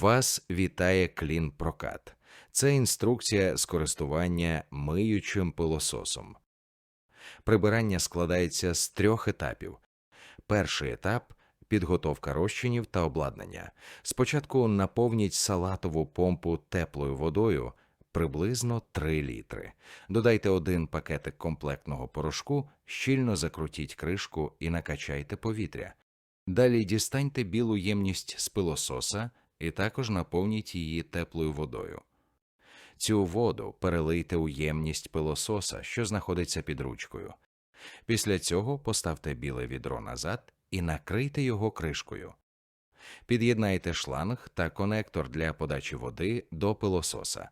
Вас вітає Клін Прокат. Це інструкція з користування миючим пилососом. Прибирання складається з трьох етапів. Перший етап підготовка розчинів та обладнання. Спочатку наповніть салатову помпу теплою водою приблизно 3 літри. Додайте один пакетик комплектного порошку, щільно закрутіть кришку і накачайте повітря. Далі дістаньте білу ємність з пилососа і також наповніть її теплою водою. Цю воду перелийте у ємність пилососа, що знаходиться під ручкою. Після цього поставте біле відро назад і накрийте його кришкою. Під'єднайте шланг та конектор для подачі води до пилососа.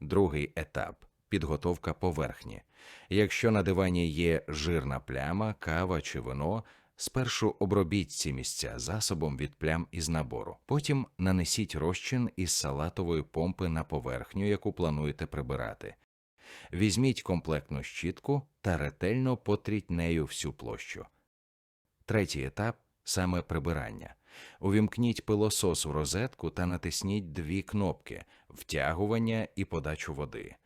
Другий етап підготовка поверхні. Якщо на дивані є жирна пляма, кава чи вино, спершу обробіть ці місця засобом від плям із набору. Потім нанесіть розчин із салатової помпи на поверхню, яку плануєте прибирати. Візьміть комплектну щітку та ретельно потріть нею всю площу. Третій етап саме прибирання. Увімкніть пилосос у розетку та натисніть дві кнопки втягування і подачу води.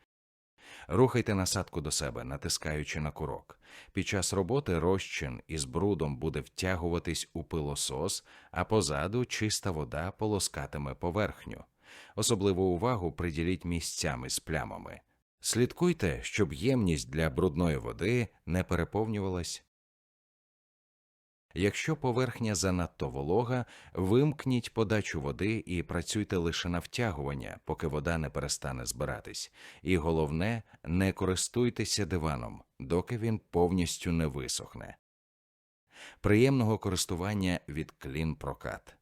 Рухайте насадку до себе, натискаючи на курок. Під час роботи розчин із брудом буде втягуватись у пилосос, а позаду чиста вода полоскатиме поверхню. Особливу увагу приділіть місцями з плямами. Слідкуйте, щоб ємність для брудної води не переповнювалась. Якщо поверхня занадто волога, вимкніть подачу води і працюйте лише на втягування, поки вода не перестане збиратись. І головне, не користуйтеся диваном, доки він повністю не висохне. Приємного користування від Клін Прокат.